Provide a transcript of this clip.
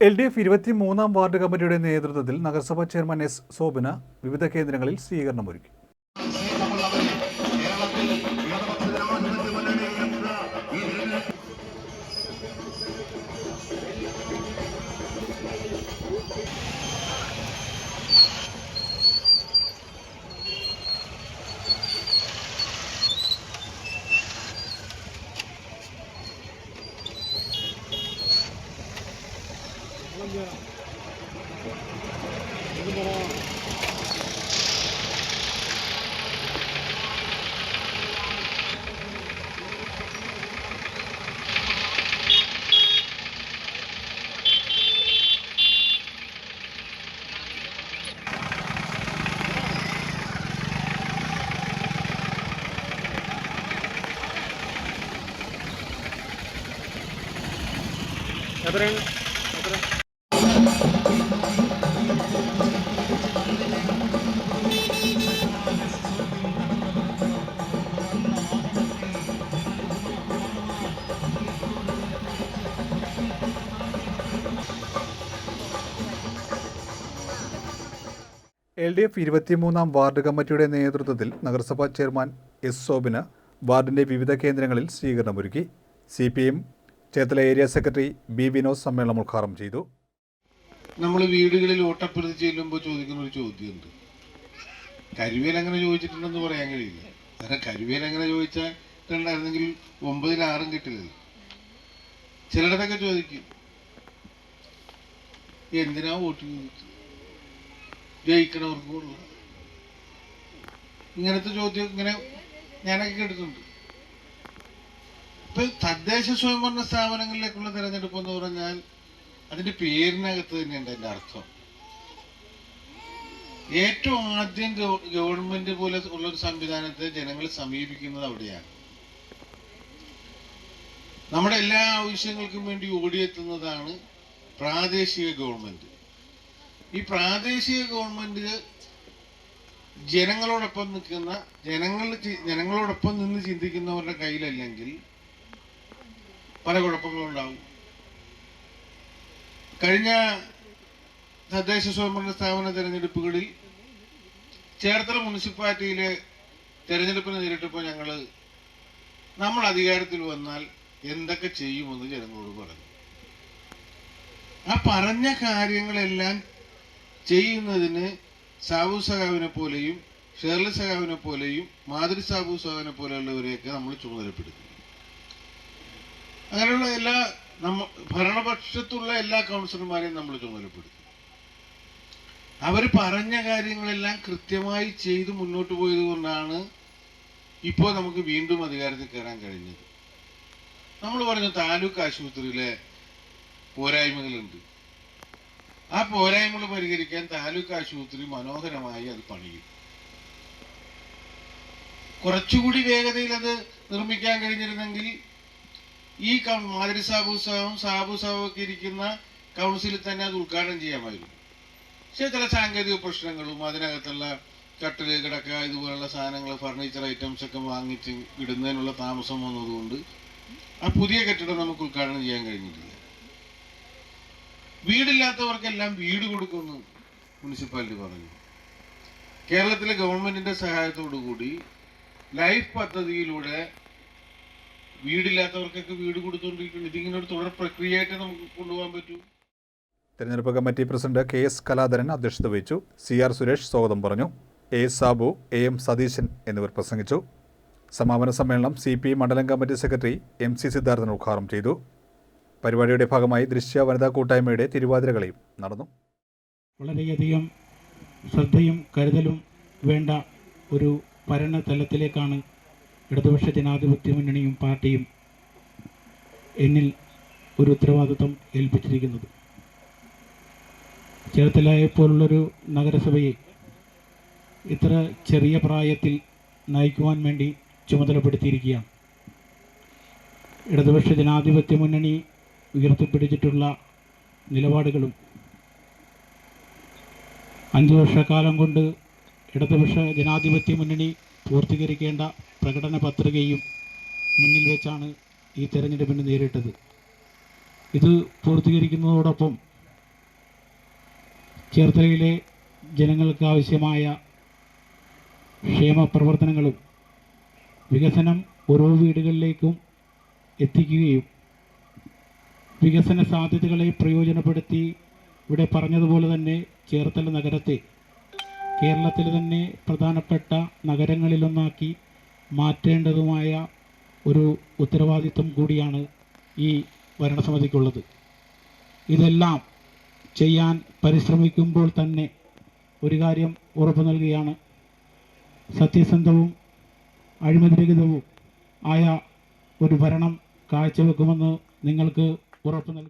L D F ഇരുപത്തി മൂന്നാം ward കമ്മിറ്റിയുടെ നേതൃത്വത്തിൽ നഗരസഭാ ചെയർമാൻ എസ് ശോഭന വിവിധ കേന്ദ്രങ്ങളിൽ സ്വീകരണമൊരുക്കി. Everyone. എൽ ഡി എഫ് ഇരുപത്തിമൂന്നാം വാർഡ് കമ്മിറ്റിയുടെ നേതൃത്വത്തിൽ നഗരസഭാ ചെയർമാൻ എസ് സോബിന് വാർഡിന്റെ വിവിധ കേന്ദ്രങ്ങളിൽ സ്വീകരണമൊരുക്കി C P M Cherthala area secretary B Vinod സമ്മേളനം ഉദ്ഘാടനം ചെയ്തു. നമ്മൾ വീടുകളിൽ ഓട്ടപ്പെടുത്തി ചെല്ലുമ്പോൾ ചോദിക്കുന്ന ഒരു ചോദ്യമുണ്ട്. കരുവേൽ അങ്ങനെ ചോദിച്ചിട്ടുണ്ടെന്ന് പറയാൻ കഴിയില്ല. കാരണം കരുവേൽ അങ്ങനെ ചോദിച്ചിട്ടുണ്ടായിരുന്നെങ്കിൽ ഒമ്പതിൽ ആറും കിട്ടില്ലല്ലോ. ചിലയിടത്തൊക്കെ ചോദിക്കും. എന്തിനാ വോട്ട് ചോദിച്ചത്? ജയിക്കണവർക്ക് കൊള്ള ഇങ്ങനത്തെ ചോദ്യം ഇങ്ങനെ ഞാനൊക്കെ കേട്ടിട്ടുണ്ട്. ഇപ്പൊ തദ്ദേശ സ്വയംഭരണ സ്ഥാപനങ്ങളിലേക്കുള്ള തെരഞ്ഞെടുപ്പ് എന്ന് പറഞ്ഞാൽ അതിന്റെ പേരിനകത്ത് തന്നെയുണ്ട് എന്റെ അർത്ഥം. ഏറ്റവും ആദ്യം ഗവ- ഗവൺമെന്റ് പോലെ ഉള്ള ഒരു സംവിധാനത്തെ ജനങ്ങൾ സമീപിക്കുന്നത് അവിടെയാണ്. നമ്മുടെ എല്ലാ ആവശ്യങ്ങൾക്കും വേണ്ടി ഓടിയെത്തുന്നതാണ് പ്രാദേശിക ഗവൺമെന്റ്. ഈ പ്രാദേശിക ഗവൺമെന്റ് ജനങ്ങളോടൊപ്പം നിൽക്കുന്ന ജനങ്ങൾ ജനങ്ങളോടൊപ്പം നിന്ന് ചിന്തിക്കുന്നവരുടെ കയ്യിലല്ലെങ്കിൽ പല കുഴപ്പങ്ങളും ഉണ്ടാവും കഴിഞ്ഞ തദ്ദേശ സ്വയംഭരണ സ്ഥാപന തെരഞ്ഞെടുപ്പുകളിൽ ചേർത്തല മുനിസിപ്പാലിറ്റിയിലെ തെരഞ്ഞെടുപ്പിനെ നേരിട്ടപ്പോൾ ഞങ്ങൾ നമ്മൾ അധികാരത്തിൽ വന്നാൽ എന്തൊക്കെ ചെയ്യുമെന്ന് ജനങ്ങളോട് പറഞ്ഞു. ആ പറഞ്ഞ കാര്യങ്ങളെല്ലാം ചെയ്യുന്നതിന് സാബു സഖാവിനെ പോലെയും ഷേർലി സഖാവിനെ പോലെയും മാതിരി സാബു സഖാവിനെ പോലെയുള്ളവരെയൊക്കെ നമ്മൾ ചുമതലപ്പെടുത്തി അങ്ങനെയുള്ള എല്ലാ നമ്മ ഭരണപക്ഷത്തുള്ള എല്ലാ കൗൺസിലർമാരെയും നമ്മൾ ചുമതലപ്പെടുത്തി അവർ പറഞ്ഞ കാര്യങ്ങളെല്ലാം കൃത്യമായി ചെയ്ത് മുന്നോട്ട് പോയത് കൊണ്ടാണ് ഇപ്പോൾ നമുക്ക് വീണ്ടും അധികാരത്തിൽ കയറാൻ കഴിഞ്ഞത്. നമ്മൾ പറഞ്ഞു താലൂക്ക് ആശുപത്രിയിലെ പോരായ്മകളുണ്ട്. ആ പോരായ്മകൾ പരിഹരിക്കാൻ താലൂക്ക് ആശുപത്രി മനോഹരമായി അത് പണിയും. കുറച്ചുകൂടി വേഗതയിൽ അത് നിർമ്മിക്കാൻ കഴിഞ്ഞിരുന്നെങ്കിൽ ഈ മാതിരി സാബു സാവും സാബു ഇരിക്കുന്ന കൗൺസിലിൽ തന്നെ അത് ഉദ്ഘാടനം ചെയ്യാമായിരുന്നു. പക്ഷേ ചില സാങ്കേതിക പ്രശ്നങ്ങളും അതിനകത്തുള്ള കട്ടിൽ കിടക്ക ഇതുപോലുള്ള സാധനങ്ങൾ ഫർണിച്ചർ ഐറ്റംസ് ഒക്കെ വാങ്ങിച്ച് ഇടുന്നതിനുള്ള താമസം വന്നതുകൊണ്ട് ആ പുതിയ കെട്ടിടം നമുക്ക് ഉദ്ഘാടനം ചെയ്യാൻ കഴിഞ്ഞിട്ടില്ല. വീടില്ലാത്തവർക്കെല്ലാം വീട് കൊടുക്കുന്നു മുനിസിപ്പാലിറ്റി പറഞ്ഞു. കേരളത്തിലെ ഗവൺമെന്റിന്റെ സഹായത്തോടു കൂടി ലൈഫ് പദ്ധതിയിലൂടെ വീടില്ലാത്തവർക്കൊക്കെ വീട് കൊടുത്തുകൊണ്ടിരിക്കുന്നു ഇതിങ്ങനെ ഒരു തുടർ പ്രക്രിയയായിട്ട് നമുക്ക് കൊണ്ടുപോകാൻ പറ്റൂ. തെരഞ്ഞെടുപ്പ് committee president K S Kaladharan അധ്യക്ഷത വഹിച്ചു. സി ആർ സുരേഷ് സ്വാഗതം പറഞ്ഞു. A Sabu A M Satheesan എന്നിവർ പ്രസംഗിച്ചു. സമാപന സമ്മേളനം സി പി മണ്ഡലം committee secretary M C Siddharthan ഉദ്ഘാടനം ചെയ്തു. പരിപാടിയുടെ ഭാഗമായി ദൃശ്യ വനിതാ കൂട്ടായ്മയുടെ തിരുവാതിരകളെയും നടന്നു. വളരെയധികം ശ്രദ്ധയും കരുതലും വേണ്ട ഒരു ഭരണ തലത്തിലേക്കാണ് ഇടതുപക്ഷ ജനാധിപത്യ മുന്നണിയും പാർട്ടിയും എന്നിൽ ഒരു ഉത്തരവാദിത്വം ഏൽപ്പിച്ചിരിക്കുന്നത്. ചേർത്തലയെ പോലുള്ളൊരു നഗരസഭയെ ഇത്ര ചെറിയ പ്രായത്തിൽ നയിക്കുവാൻ വേണ്ടി ചുമതലപ്പെടുത്തിയിരിക്കുകയാണ്. ഇടതുപക്ഷ ജനാധിപത്യ മുന്നണി ഉയർത്തിപ്പിടിച്ചിട്ടുള്ള നിലപാടുകളും അഞ്ചു വർഷക്കാലം കൊണ്ട് ഇടതുപക്ഷ ജനാധിപത്യ മുന്നണി പൂർത്തീകരിക്കേണ്ട പ്രകടന പത്രികയും മുന്നിൽ വെച്ചാണ് ഈ തെരഞ്ഞെടുപ്പിന് നേരിട്ടത്. ഇത് പൂർത്തീകരിക്കുന്നതോടൊപ്പം ചേർത്തലയിലെ ജനങ്ങൾക്ക് ആവശ്യമായ ക്ഷേമപ്രവർത്തനങ്ങളും വികസനം ഓരോ വീടുകളിലേക്കും എത്തിക്കുകയും വികസന സാധ്യതകളെ പ്രയോജനപ്പെടുത്തി ഇവിടെ പറഞ്ഞതുപോലെ തന്നെ ചേർത്തല നഗരത്തെ കേരളത്തിൽ തന്നെ പ്രധാനപ്പെട്ട നഗരങ്ങളിലൊന്നാക്കി മാറ്റേണ്ടതുമായ ഒരു ഉത്തരവാദിത്വം കൂടിയാണ് ഈ ഭരണസമിതിക്കുള്ളത്. ഇതെല്ലാം ചെയ്യാൻ പരിശ്രമിക്കുമ്പോൾ തന്നെ ഒരു കാര്യം ഉറപ്പു നൽകുകയാണ്. സത്യസന്ധവും അഴിമതിരഹിതവും ആയ ഒരു ഭരണം കാഴ്ചവെക്കുമെന്ന് നിങ്ങൾക്ക് ഉറപ്പു നൽകും